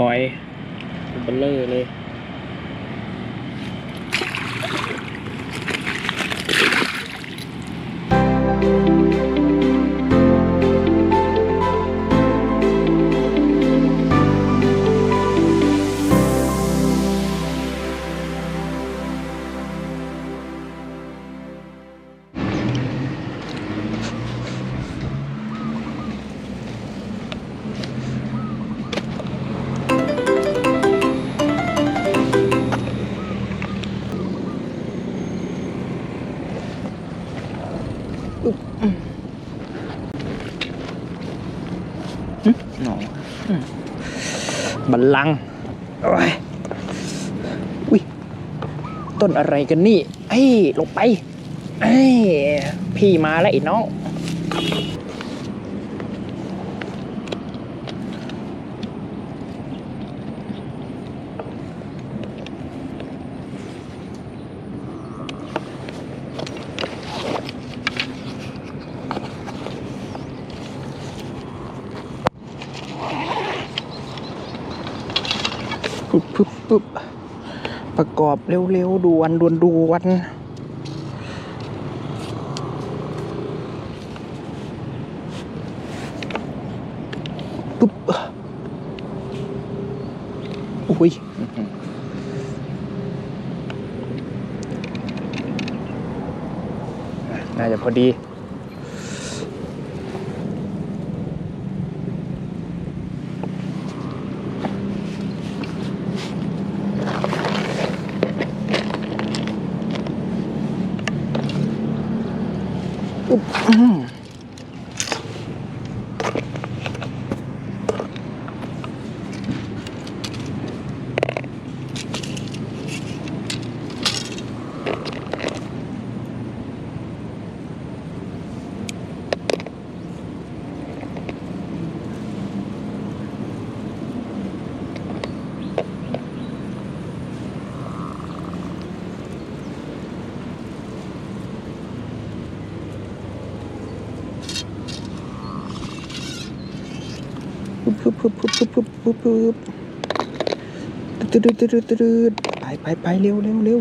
ลอยเบลเลอร์เลย หนอบัลลังโอ้ยอุ้ย ต้นอะไรกันนี่ เอ้ย ลงไป เอ้ย พี่มาแล้วไอ้น้อง ปึ๊บปึ๊บปึ๊บประก อบเร็วๆด่วนด่วนด่วนปึ๊บอุ้ยน่าจะพอดี ปึ๊บปุ๊บปุ๊บปุ๊บปุ๊บปุ๊บปึ๊บตืดตืดตืดไปไปไปเร็วเร็วเร็ว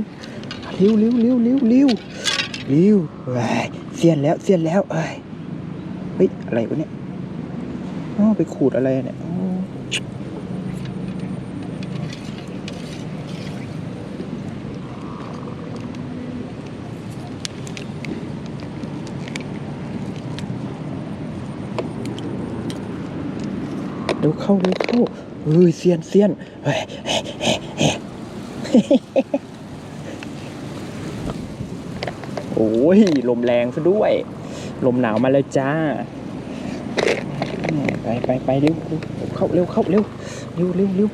เร็วเร็วเร็วเร็วเร็วเร็วเฮ้ยเสียนแล้วเสียนแล้วเอ้ยเฮ้ยอะไรวะเนี่ยอ๋อไปขูดอะไรเนี่ยอ๋อ เร็วเข้าเร็วเข้าเฮ้ยเสียนเสียนเฮ้ยเฮ้ยเฮ้ยโอ้ยลมแรงซะด้วย ลมหนาวมาแล้วจ้า ไปไปไปเร็วเข้าเร็วเข้าเร็วเร็วเร็วเร็ว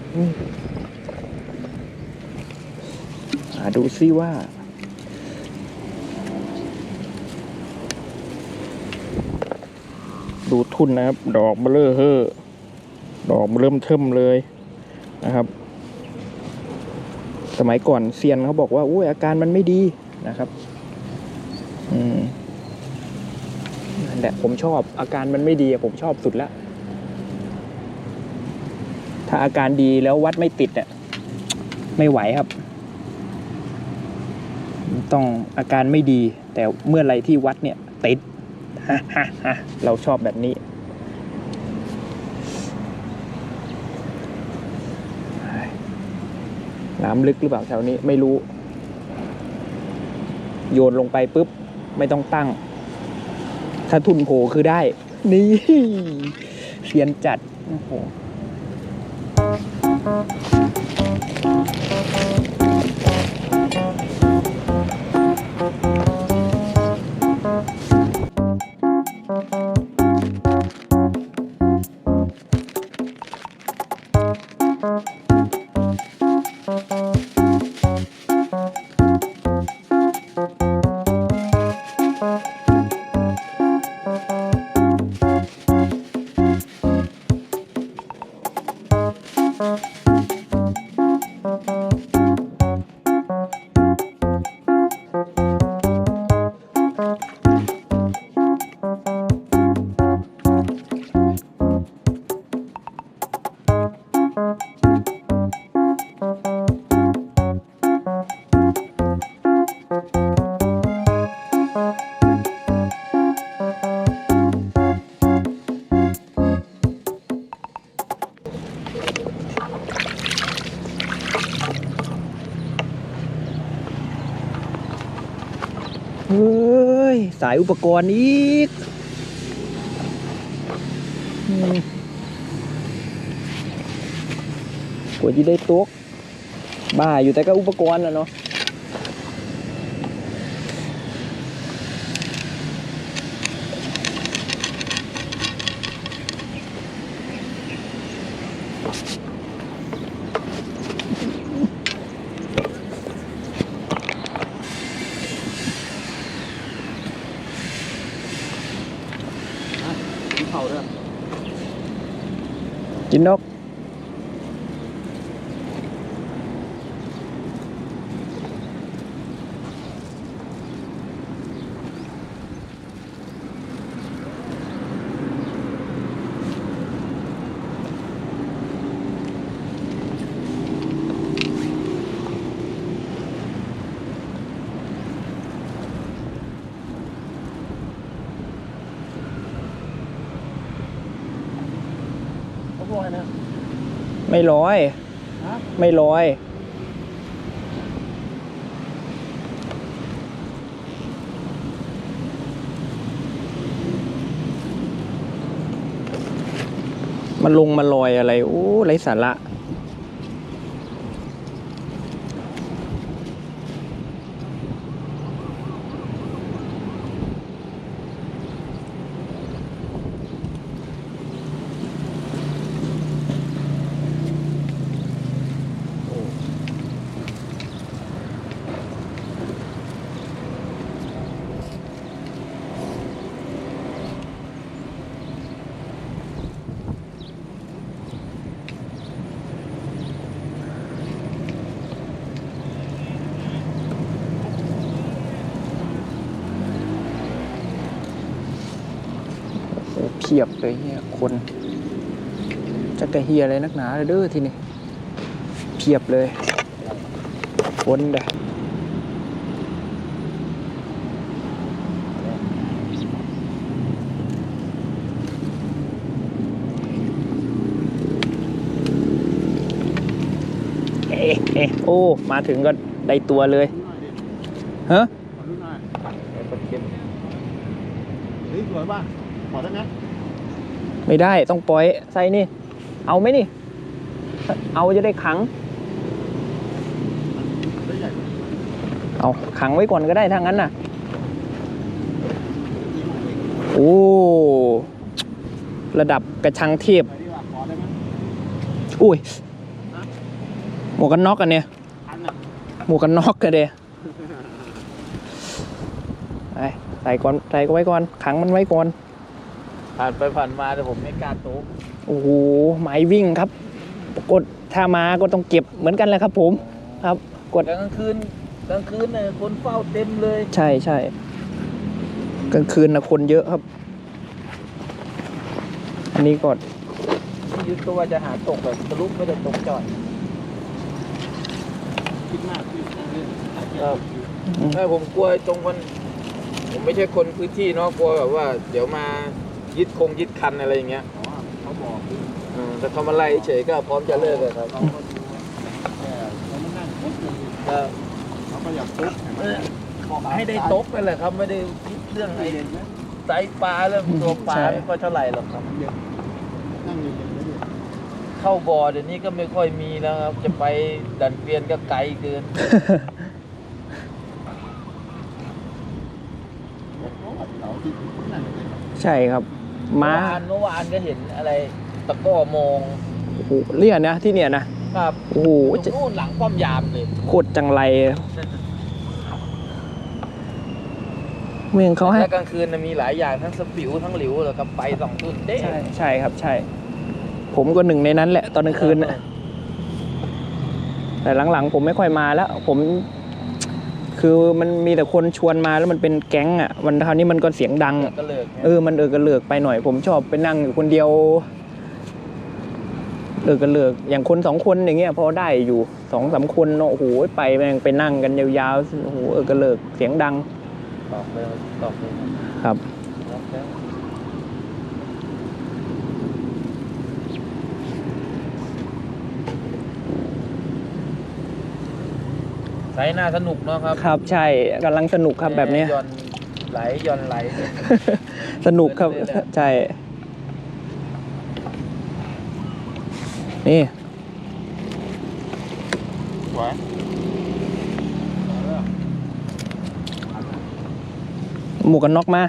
มาดูซิว่าดูทุนนะครับ ดอกเบลเลอร์เฮอ ดอกเริ่มเทิมเลยนะครับ สมัยก่อนเซียนเขาบอกว่าอุ้ยอาการมันไม่ดีนะครับ อืมนั่นแหละผมชอบอาการมันไม่ดีผมชอบสุดล้วถ้าอาการดีแล้ววัดไม่ติดเนี่ยไม่ไหวครับ ต้องอาการไม่ดี แต่เมื่อไรที่วัดเนี่ยติดเราชอบแบบนี้ น้ำลึกหรือเปล่าแถวนี้ไม่รู้ โยนลงไปปุ๊บ ไม่ต้องตั้ง ถ้าทุนโผคือได้ นี่เสียนจัด โอ้โห ย สายอุปกรณ์อีกกว่าจะได้ต๊ะบ้าอยู่แต่ก็อุปกรณ์นะเนาะ กินเผาด้วย กินนก เขาบอกนะ ไม่ร้อยฮะไม่ร้อย มันลงมาลอยอะไร โอ้ไรสาระ เพียบเลยเนี่ยคนจะกระเฮียอะไรนักหนาเลยเด้อทีนี้เพียบเลยคนเด้อเอ๊ะเอ๊ะโอ้ มาถึงก็ได้ตัวเลยฮะเฮ้ยสวยป่ะขอได้ไหม ไม่ได้ต้องปล่อยใส่นี่ เอาไหมนี่ เอาจะได้ขัง เอาขังไว้ก่อนก็ได้ถ้างั้นน่ะ โอ้ ระดับกระชังเทพไปดีกว่าขอได้ไหมอุ้ยหมวกกันน็อกกันเนี่ยหมวกกันน็อกกันเดยไปใส่ก่อนใส่ก็ไว้ก่อน ขังมันไว้ก่อน ผ่านไปผ่านมาแต่ผมไม่กล้าโต๊ะโอ้โหไม้วิ่งครับ กดถ้ามาก็ต้องเก็บเหมือนกันแหละครับ ผมครับ กดกลางคืนกลางคืนเนี่ยคนเฝ้าเต็มเลย ใช่ใช่กลางคืนนะคนเยอะครับ อันนี้ก็ที่ยึดตัวจะหาตกแบบทะลุไม่ได้ตกจอดคิดมากคิดมากครับถ้าผมกลัวตรงมันผมไม่ใช่คนพื้นที่เนาะกลัวแบบว่า เดี๋ยวมา ยึดคงยึดคันอะไรอย่างเงี้ยเขาบอกแต่เขามาไล่เฉยก็พร้อมจะเลิกเลยครับเขาก็ดูแต่เขาไม่นั่งปุ๊บเลยครับเขาก็อยากปุ๊บเออขอให้ได้ตกนั่นแหละครับ ไม่ได้คิดเรื่องไอ้เย็นไหมไซส์ปลาเรื่องตัวปลาไม่ค่อยเท่าไหร่หรอกครับเย็นนั่งเย็นๆเลยเข้าบ่อเดี๋ยวนี้ก็ไม่ค่อยมีแล้วครับ จะไปดันเกวียนก็ไกลเกินเสาร์ที่นั่งเลยใช่ครับ ม้าเมื่อวานเมื่อวานก็เห็นอะไรตะกร้อมองโอ้โหเรียกนะที่เนี่ยนะครับโอ้โหตรจะงนู่นหลังป้อมยามเลยโคตรจังไรเมืองเขาให้แล้วกลางคืนน่ะมีหลายอย่างทั้งสปิวทั้งหลิวแล้วก็ไปสองทุ่นเด้ใช่ใช่ครับใช่ ผมก็หนึ่งในนั้นแหละตอนกลางคืนน่ะแต่หลังๆ ผมไม่ค่อยมาแล้ว ผม คือมันมีแต่คนชวนมาแล้วมันเป็นแก๊งอะวันคราวนี้มันก็เสียงดัง ก็เลิกไงเออมันเออกระเลือกไปหน่อย ผมชอบไปนั่งอยู่คนเดียว เออกระเลือกอย่างคนสองคนอย่างเงี้ยพอได้อยู่สองสามคนเนาะโอ้โหไปแม่งไปนั่งกันยาวๆโอ้โหเออกระเลือกเสียงดังตอบเลยตอบเลยครับรับแล้ว ไซส์น่าสนุกเนาะครับครับใช่กำลังสนุกครับแบบเนี้ยย่อนไหลหย่อนไหล สนุกครับเพลินเลยแหละใช่ นี่สวยหมวกกันน็อกมา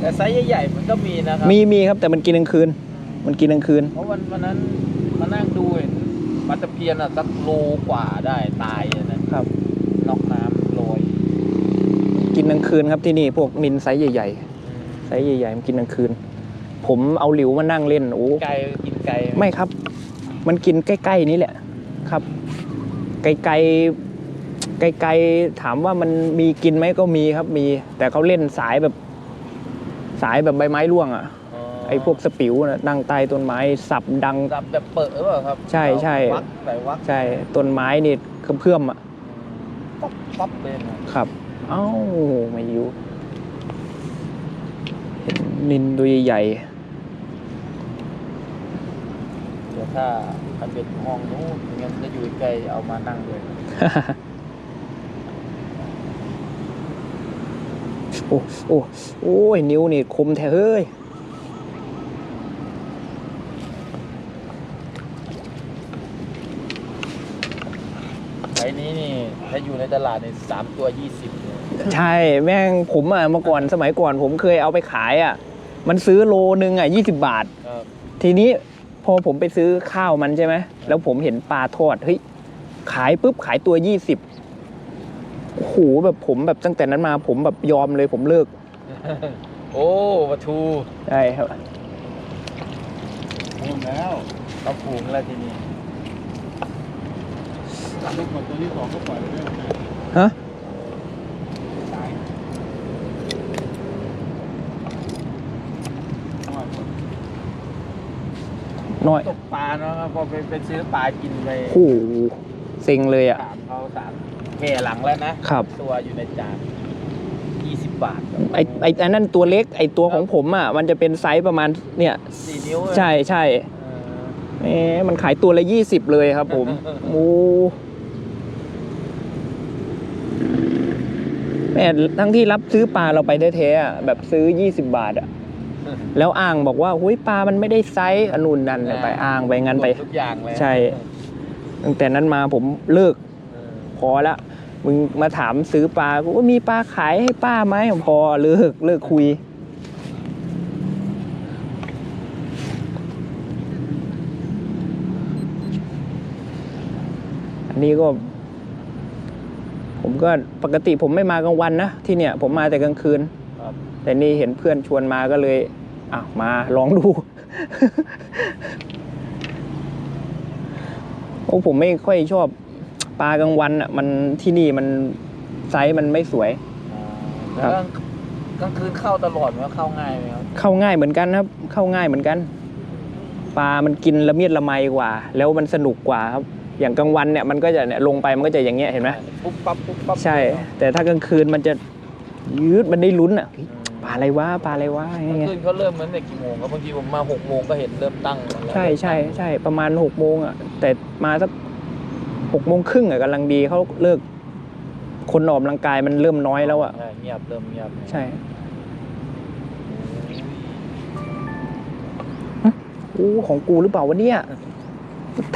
แต่ไซส์ใหญ่ๆมันก็มีนะครัมีมีครับแต่มันกินกลางคืน มันกินกลางคืน เพราะวันวันนั้นมานั่งดูเห็น ปลาตะเพียนอะสักโลกว่าได้ตายเลยนะครับ นอกน้ำลอยกินกลางคืนครับที่นี่พวกนินไซส์ใหญ่ๆไซส์ใหญ่ๆมันกินกลางคืน ผมเอาหลิวมานั่งเล่นโอ้ไก่กินไก่ไม่ครับ มันกินใกล้ๆนี้แหละ ครับ ไกลๆไกลๆถามว่ามันมีกินไหมก็มีครับมี แต่เขาเล่นสายแบบ สายแบบใบไม้ร่วงอะ ไอ้พวกสปิวนะนั่งใต้ต้นไม้สับดัง ดับแบบเปิดหรือเปล่าครับใช่ใช่ วักใส่วักใช่ต้นไม้นี่เพื่อมๆอะป๊อปป๊อปเลยนะครับ เอ้าไม่อยู่เห็นนินตัวใหญ่เดี๋ยวถ้าคันเบ็ดห้องนู้นงั้นจะอยู่ไกลเอามานั่งเลยๆ โอ้โอ้โอ้ยนิ้วนี่คมแท้เฮ้ย อ้นี้นี่ถ้าอยู่ในตลาดในสามตัวยี่สิบเลยใช่แม่งผมอะเมื่อก่อนสมัยก่อนผมเคยเอาไปขายอะมันซื้อโลนึงอะยี่สิบาท ครับทีนี้พอผมไปซื้อข้าวมันใช่ไหมแล้วผมเห็นปลาทอดเฮ้ยขายปุ๊บขายตัวยี่สิบโอ้โหแบบผมแบบตั้งแต่นั้นมาผมแบบยอมเลยผมเลิกโอ้ปลาทูใช่ครับหมดแล้วเอาผูงแล้วทีนี้ ลูกหมดตัวที่สองก็ปล่อยไปเรื่อยฮะตายน้อยหมดน้อยตกปลาเนาะครับพอไปไปซื้อปลากินไปโอ้โหเซ็งเลยอะ สามเขาสามแก่หลังแล้วนะครับ ตัวอยู่ในจานยี่สิบบาทครับไอไออันนั้นตัวเล็กไอตัวของผมอะ มันจะเป็นไซส์ประมาณเนี่ยสี่นิ้วอะใช่ใช่เออ แหมมันขายตัวละยี่สิบเลยครับผม โอ้ แม่ทั้งที่รับซื้อปลาเราไปแท้ๆอะแบบซื้อ 20 บาทอะแล้วอ้างบอกว่าหุยปลามันไม่ได้ไซส์อนนุนนันไปอ้างไปงั้นไปหมดทุกอย่างเลยใช่ ตั้งแต่นั้นมาผมเลิกเออพอละมึงมาถามซื้อปลากูว่ามีปลาขายให้ป้าไหมพอเลิกเลิกคุยอันนี้ก็ ผมก็ปกติผมไม่มากลางวันนะที่เนี่ยผมมาแต่กลางคืนครับแต่นี่เห็นเพื่อนชวนมาก็เลยอะมาลองดู โอ้ผมไม่ค่อยชอบปลากลางวันอะ มันที่นี่มันไซส์มันไม่สวยแล้วกลางกลางคืนเข้าตลอดไหมครับเข้าง่ายไหมครับเข้าง่ายเหมือนกันครับ เข้าง่ายเหมือนกัน ปลามันกินละเมียดละไมกว่า แล้วมันสนุกกว่าครับ อย่างกลางวันเนี่ยมันก็จะเนี่ยลงไปมันก็จะอย่างเงี้ยเห็นไหมปุ๊บปั๊บปุ๊บปั๊บใช่ แต่ถ้ากลางคืนมันจะยืดมันได้ลุ้นอะเฮ้ยปลาอะไรวะปลาอะไรวะอกลาย่างงเงี้ยคืนเขาเริ่มเหมือนแต่กี่โมงครับบางทีผมมาหกโมงก็เห็นเริ่มตั้งแล้วใช่ใช่ใช่ประมาณหกโมงอะแต่มาสักหกโมงครึ่งอะกำลังดีเขาเลิก คนออกกำลังกายมันเริ่มน้อยแล้วอะใช่เงียบเริ่มเงียบใช่โอ้ของกูหรือเปล่าวะเนี่ย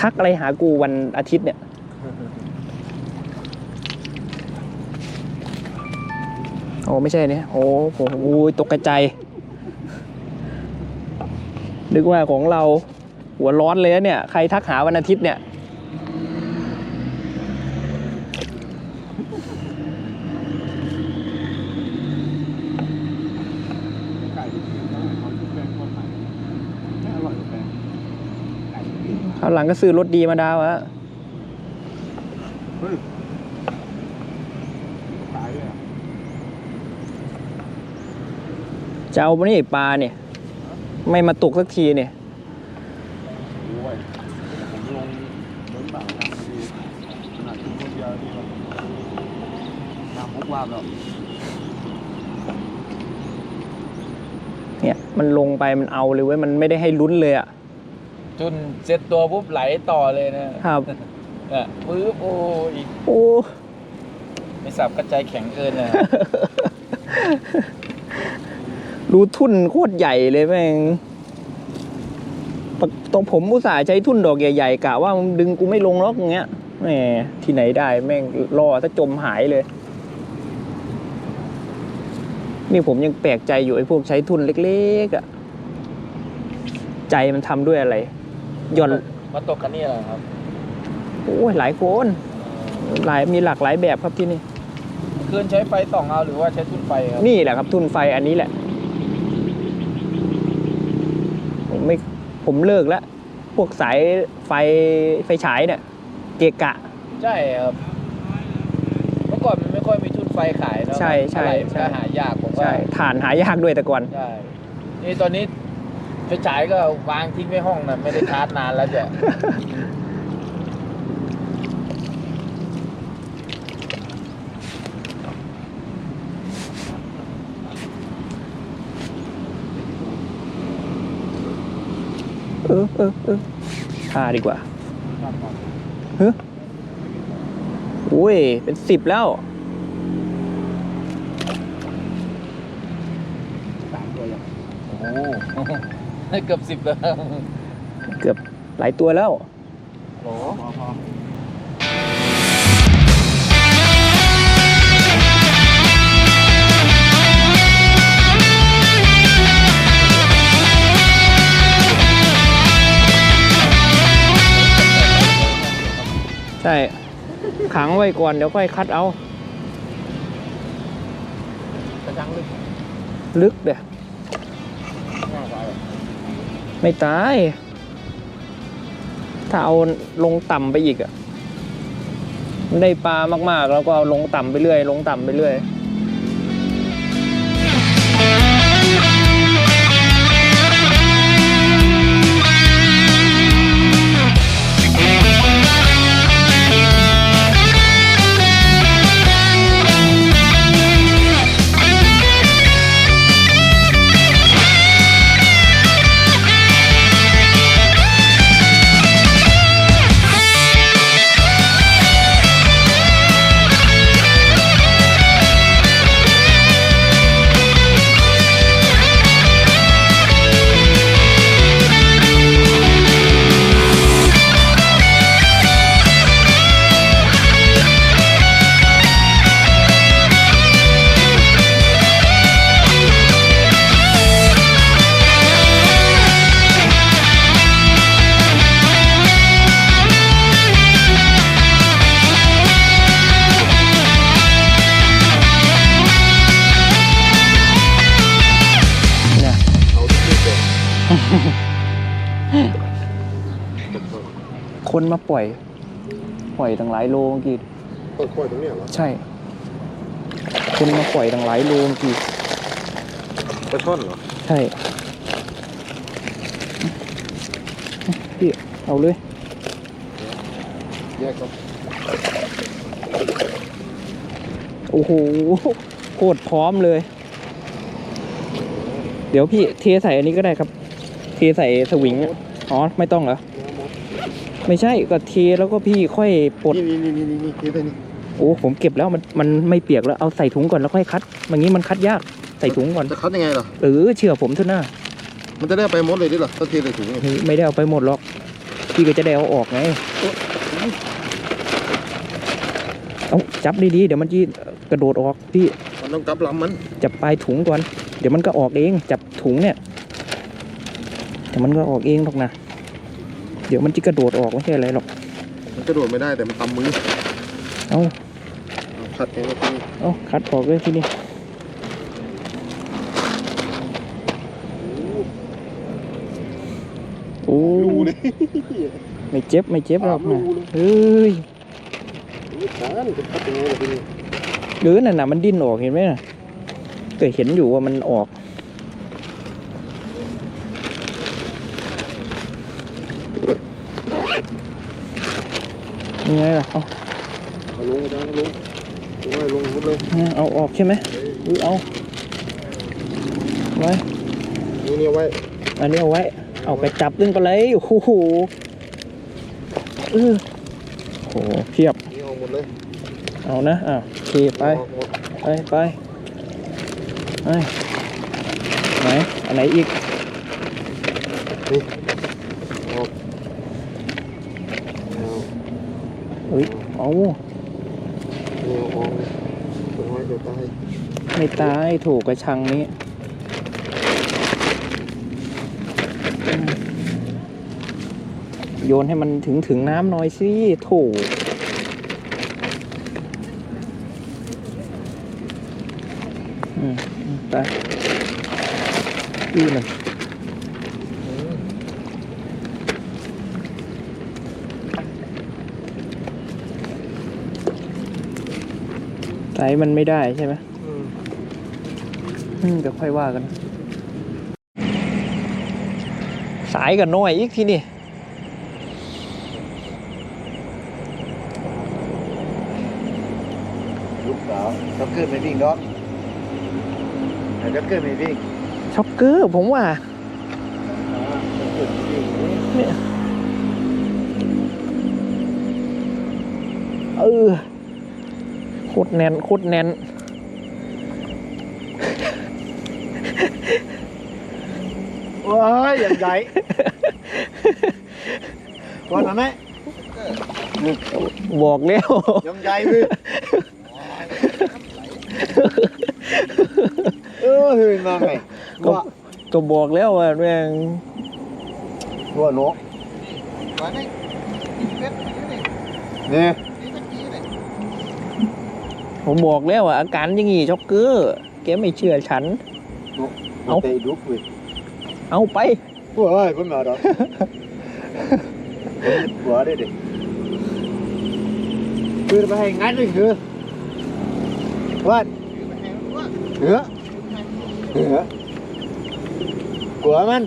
ทักอะไรหากูวันอาทิตย์เนี่ย โอ้ไม่ใช่เนี่ย โอ้โหโอ้ตกกระจายนึกว่าของเราหัวร้อนเลยเนี่ย ใครทักหาวันอาทิตย์เนี่ย ไก่ที่กินแล้วเขาแป้งคนใหม่ไม่อร่อยกว่าแป้งไก่ที่กินคราวหลังก็ซื้อรถดีมาดาวอะเฮ้ยขายเลยอะจะเอานี่ปลาเนี่ย ไม่มาตกสักทีเนี่ย โอ้ยผมลงเหมือนบ่าวน้ำดีขนาดกินคนเดียวนี่ก็น้ำพุกวาบแล้วเนี่ยมันลงไปมันเอาเลยเว้ยมันไม่ได้ให้ลุ้นเลยอะ จนเซ็ตตัวปุ๊บไหลต่อเลยนะครับเนี่ยปึ๊บโอ้ยโอ้นไม่สับกระจายแข็งเกินเลยดูทุ่นโคตรใหญ่เลยแม่งปะตรงผมอุตส่าห์ใช้ทุ่นดอกใหญ่ๆกะว่ามึงดึงกูไม่ลงหรอกอย่างเงี้ยแหมที่ไหนได้แม่งรอถ้าจมหายเลย นี่ผมยังแปลกใจอยู่ไอ้พวกใช้ทุ่นเล็กๆอะใจมันทำด้วยอะไร หย่อนมาตกกันนี่แหละครับโอ้ยหลายคนหลายมีหลากหลายแบบครับที่นี่คืนใช้ไฟส่องเอาหรือว่าใช้ทุ่นไฟครับนี่แหละครับทุนไฟอันนี้แหละ ผมไม่ผมเลิกแล้วพวกสายไฟไฟฉายเนี่ยเกะกะ ใช่ครับเมื่อก่อนมันไม่ค่อยมีทุ่นไฟขายเนอะใช่ใช่อะไรมันใช่ก็หายากผมว่าใช่ฐานหายากด้วยแต่ก่อนใช่นี่ตอนนี้ ไฟฉายก็วางทิ้งไว้ห้องนะไม่ได้ชาร์จนานแล้วจ้ะเออเออเออพาดีกว่าเฮ้ยโอ้ย เป็นสิบแล้ว สามตัวยังโอ้โหได้ เกือบสิบแล้วเกือบหลายตัวแล้วโอ้พอพอใช่ขังไว้ก่อน เดี๋ยวค่อยคัดเอา กระชังลึก ลึกเด้อ ง่ายกว่าเลย ไม่ตาย ถ้าเอาลงต่ำไปอีกอะได้ปลามากๆ แล้วก็เอาลงต่ำไปเรื่อย ลงต่ำไปเรื่อย ปล่อยตั้งหลายโลเมื่อกี้เปิดค่อยตรงเนี้ยเหรอใช่ คนมาปล่อยตั้งหลายโลเมื่อกี้ปลาช่อนเหรอใช่พี่เอาเลยแยกก็โอ้โหโคตรพร้อมเลย เดี๋ยวพี่เทใส่อันนี้ก็ได้ครับ เทใส่สวิงอ๋อไม่ต้องเหรอ ไม่ใช่ก็เทแล้วก็พี่ค่อยปลดนี่นี่นี่นี่นี่นี่นี่โอ้ผมเก็บแล้วมันมันไม่เปียกแล้วเอาใส่ถุงก่อนแล้วค่อยคัดอย่างนี้มันคัดยากใส่ถุงก่อนจะคัดยังไงเหรอเออเชื่อผมเถอะนะมันจะได้ไปหมดเลยดิเหรอถ้าเทใส่ถุงเนี่ยเฮ้ยไม่ได้เอาไปหมดหรอกพี่ก็จะได้เอาออกไงเอาจับดีๆเดี๋ยวมันจะกระโดดออกพี่มันต้องกลับลำมันจับปลายถุงก่อนเดี๋ยวมันก็ออกเองจับถุงเนี่ยเดี๋ยวมันก็ออกเองหรอกนะ เดี๋ยวมันจะกระโดดออกไม่ใช่อะไรหรอก มันกระโดดไม่ได้แต่มันตำมือ เอาเอาคัดยังไงที่นี่เอาคัดออกเลยทีนี้โอ้รูเลยไม่เจ็บไม่เจ็บหรอกสามรูนะเลยเฮ้ยจานจะคัดยังไงล่ะที่นี่หรือน่ะนะมันดิ้นออกเห็นไหมน่ะก็เห็นอยู่ว่ามันออก ยังไงล่ะเอาเอาลงจานเอาลงลงเลยลงหมดเลยเอาออกใช่ไหมอือเอาไว้นี่นี่เอาไว้อันนี้เอาไว้ เอาไปจับดึงไปเลยโอ้โหเออโอ้โหเพียบนี่เอาหมดเลยเอานะอะโอเคไปไปไปไปไหนอันไหนอีก เฮ้ยเอาเดี๋ยวออกตรงไว้เดี๋ยวตายไม่ตายถูกกระชังนี้อืมโยนให้มันถึงถึงน้ำหน่อยสิโถอืมอืมไปอีกหนึ่ง ไซส์มันไม่ได้ใช่ไหมอืมเดี๋ยวค่อยว่ากัน สายกับน้อยอีกทีนี่ลูกสาวจ็อกเกอร์ไม่วิ่งดอกแต่จ็อกเกอร์ไม่วิ่งช็อกเกอร์ผมว่าจ็อกเกอร์ไม่วิ่งเออโค ตรแน่นโคตรแน่น ว้ายอย่างใหญ่ก่อนนะแม่บอกแล้วยังใหญ่เลยเออเฮ้ยมาไงก็ว่าก็บอกแล้วว่าแม่งว่านกเนี่ย ผมบอกแล้วว่าอาการอยังงี้ช็อกเกอร์แกไม่เชื่อฉัน เอาเตะดุกเว้ยเอาไปว้ายผมมาดอกหัวได้ดิคือไปให้งัดเลยคือวันเหนือเหนือกลัวมัน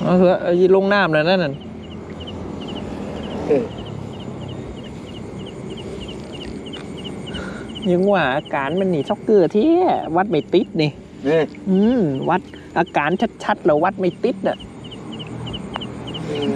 เอาเถอะเอายีลงน้ำแล้วนั่นน่ะ เออ ยังว่าอาการมันนี่ช็อกเกอร์ที่วัดไม่ติดนี่นี่อืมวัดอาการชัดๆแล้ววัดไม่ติดอะอืม